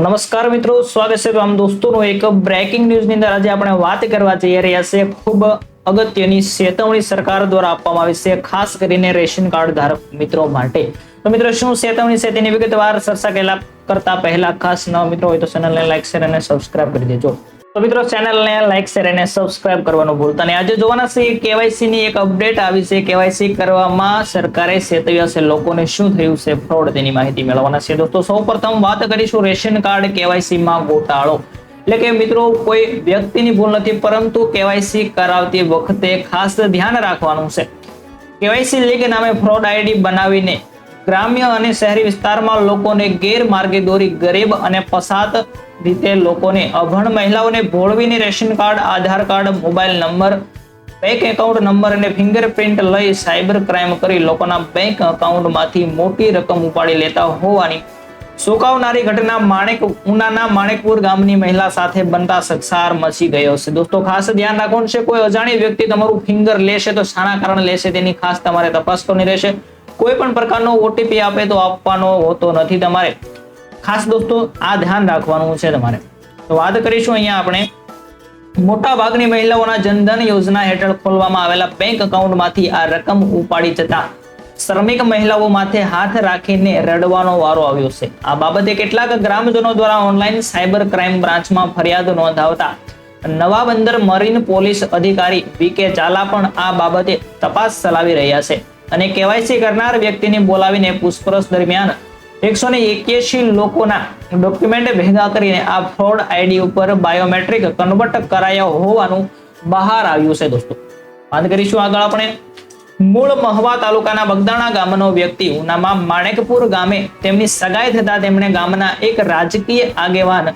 નમસ્કાર મિત્રો, સ્વાગત છે આમ દોસ્તોનો એક બ્રેકિંગ ન્યૂઝની અંદર. આજે આપણે વાત કરવા જઈ રહ્યા છે ખૂબ અગત્યની ચેતવણી સરકાર દ્વારા આપવામાં આવી છે, ખાસ કરીને રેશન કાર્ડ ધારક મિત્રો માટે. તો મિત્રો, શું ચેતવણી છે તેની વિગતવાર ચર્ચા કરતા પહેલા ખાસ ન મિત્રો હોય તો ચેનલને લાઈક શેર અને સબસ્ક્રાઇબ કરી દેજો. તો મિત્રો ચેનલને લાઈક શેર અને સબસ્ક્રાઇબ કરવાનું ભૂલતા નહીં. આજે જોવાના છે કેવાયસી ની એક અપડેટ આવી છે. કેવાયસી કરવામાં સરકારે સેતવ્યા છે લોકોને શું થયું છે ફ્રોડ તેની માહિતી મેળવવાના છે. દોસ્તો, સૌપ્રથમ વાત કરીશું રેશન કાર્ડ કેવાયસી માં ગોટાળો. એટલે કે મિત્રો, કોઈ વ્યક્તિની ભૂલ નથી, પરંતુ કેવાયસી કરાવતી વખતે ખાસ ધ્યાન રાખવાનું છે. કેવાયસી લીગ નામે ફ્રોડ આઈડી બનાવીને ગ્રામ્ય અને શહેરી વિસ્તારમાં લોકોને ગેરમાર્ગે દોરી ગરીબ અને પસાત રીતે લોકોને અભણ મહિલાઓને ભોળવીને ration card, Aadhaar card, mobile number bank account number અને ફિંગરપ્રિન્ટ લઈ સાયબર ક્રાઇમ કરી લોકોના બેંક એકાઉન્ટમાંથી મોટી રકમ ઉપાડી લેતા હોવાની ચોંકાવનારી ઘટના માણેક, ઉનાના માણેકપુર ગામની મહિલા સાથે બનતા સક્ષાર મચી ગયો છે. દોસ્તો, ખાસ ધ્યાન રાખવાનું છે, કોઈ અજાણી વ્યક્તિ તમારું ફિંગર લેશે તો શાના કારણે લેશે, તેની ખાસ તમારે તપાસ કરવાની રહેશે. કોઈ પણ પ્રકારનો ઓટીપી આપે તો આપવાનો હોતો નથી તમારે. ખાસ દોસ્તો, આ ધ્યાન રાખવાનું છે તમારે. તો વાત કરીશું અહીંયા આપણે. મોટા ભાગની મહિલાઓના જનધન યોજના હેઠળ ખોલવામાં આવેલા બેંક એકાઉન્ટમાંથી આ રકમ ઉપાડી જતા શ્રમિક મહિલાઓ માથે હાથ રાખીને રડવાનો વારો આવ્યો છે. આ બાબતે કેટલાક ગ્રામજનો દ્વારા ઓનલાઈન સાયબર ક્રાઇમ બ્રાન્ચમાં ફરિયાદ નોંધાવતા નવા બંદર મરીન પોલીસ અધિકારી વી કે ચાલા પણ આ બાબતે તપાસ ચલાવી રહ્યા છે. અને કેવાયસી કરનાર વ્યક્તિને બોલાવીને પૂછપરછ દરમિયાન એકસો ને એક્યાસી લોકોના ડોક્યુમેન્ટ ભેગા કરીને આ ફ્રોડ આઈડી ઉપર બાયોમેટ્રિક કન્વર્ટ કરાયા હોવાનું બહાર આવ્યું છે દોસ્તો. વાત કરીશું આગળ આપણે. મૂળ મહવા તાલુકાના બગદાણા ગામનો વ્યક્તિ ઉનામાં માણેકપુર ગામે તેમની સગાઈ થતા તેમણે ગામના એક રાજકીય આગેવાન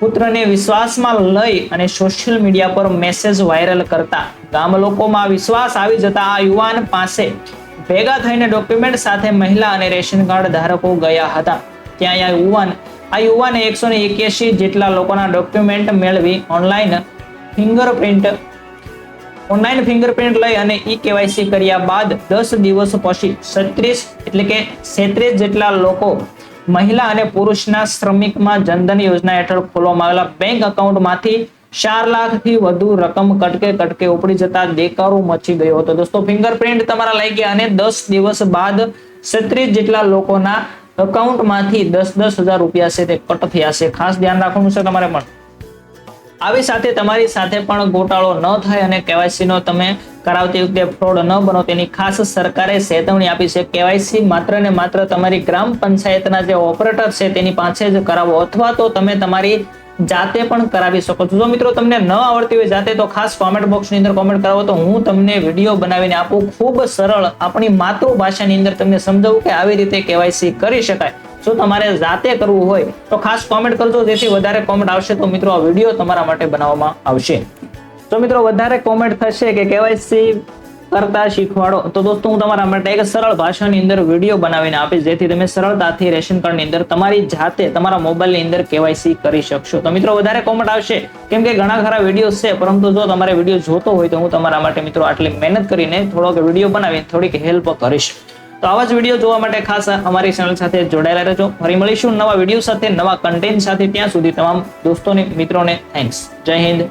પુત્રને વિશ્વાસમાં લઈ અને સોશિયલ મીડિયા પર મેસેજ વાયરલ કરતા ગામ લોકોમાં વિશ્વાસ આવી જતા આ યુવાન પાસે ભેગા થઈને ડોક્યુમેન્ટ સાથે મહિલા અને રેશન કાર્ડ ધારકો ગયા હતા. ત્યાં આ યુવાન, આ યુવાને એકસો ને એક્યાસી જેટલા લોકોના ડોક્યુમેન્ટ મેળવી ઓનલાઈન ફિંગરપ્રિન્ટ ઓનલાઈન ફિંગરપ્રિન્ટ લઈ અને ઈ કેવાયસી કર્યા બાદ દસ દિવસ પછી છત્રીસ એટલે કે છેત્રીસ જેટલા લોકો મહિલા અને પુરુષના શ્રમિકમાં જનધન યોજના હેઠળ ખોલવામાં આવેલા બેંક એકાઉન્ટમાંથી ચાર લાખથી વધુ રકમ કટકે કટકે ઉપડી જતા દેકારો મચી ગયો હતો. દોસ્તો ફિંગરપ્રિન્ટ તમારા લઈ ગયા અને દસ દિવસ બાદ છત્રીસ જેટલા લોકોના એકાઉન્ટમાંથી દસ દસ હજાર રૂપિયા છે તે કટ થયા છે. ખાસ ધ્યાન રાખવાનું છે તમારે પણ. આવી સાથે તમારી સાથે પણ ગોટાળો ન થાય અને કેવાયસી નો તમે કરાવતી વખતે ફ્રોડ ન બનો. તેની ખાસ સરકારે ચેતવણી આપી છે. કેવાયસી માત્ર ને માત્ર તમારી ગ્રામ પંચાયતના જે ઓપરેટર છે, તેની પાસે જ કરાવો અથવા તો તમે તમારી જાતે પણ કરાવી શકો છો. જો મિત્રો તમને ન આવડતી હોય જાતે, તો ખાસ કોમેન્ટ બોક્સની અંદર કોમેન્ટ કરાવો તો હું તમને વીડિયો બનાવીને આપું. ખૂબ સરળ આપણી માતૃભાષાની અંદર તમને સમજાવું કે આવી રીતે કેવાયસી કરી શકાય. જો તમારે જાતે કરવું હોય તો ખાસ કોમેન્ટ કરજો, જેથી વધારે કોમેન્ટ આવશે તો મિત્રો આ વીડિયો તમારા માટે બનાવવામાં આવશે. તો મિત્રો વધારે કોમેન્ટ થશે કે કેવાયસી કરતા શીખવાડો. તો દોસ્તો હું તમારા માટે એક સરળ ભાષાની અંદર વીડિયો બનાવીને આપીશ, જેથી તમે સરળતાથી રેશન કાર્ડની અંદર તમારી જાતે તમારા મોબાઈલની અંદર કેવાયસી કરી શકશો. તો મિત્રો વધારે કોમેન્ટ આવશે, કેમ કે ઘણા ખરા વીડિયો છે, પરંતુ જો તમારે વીડિયો જોતો હોય તો હું તમારા માટે મિત્રો આટલી મહેનત કરીને થોડોક વીડિયો બનાવીને થોડીક હેલ્પ કરીશ. તો આવા જ વીડિયો જોવા માટે ખાસ અમારી ચેનલ સાથે જોડાયેલા રહેજો. ફરી મળીશું નવા વીડિયો સાથે, નવા કન્ટેન્ટ સાથે. ત્યાં સુધી તમામ દોસ્તોને, મિત્રોને થેન્ક્સ જય હિન્દ.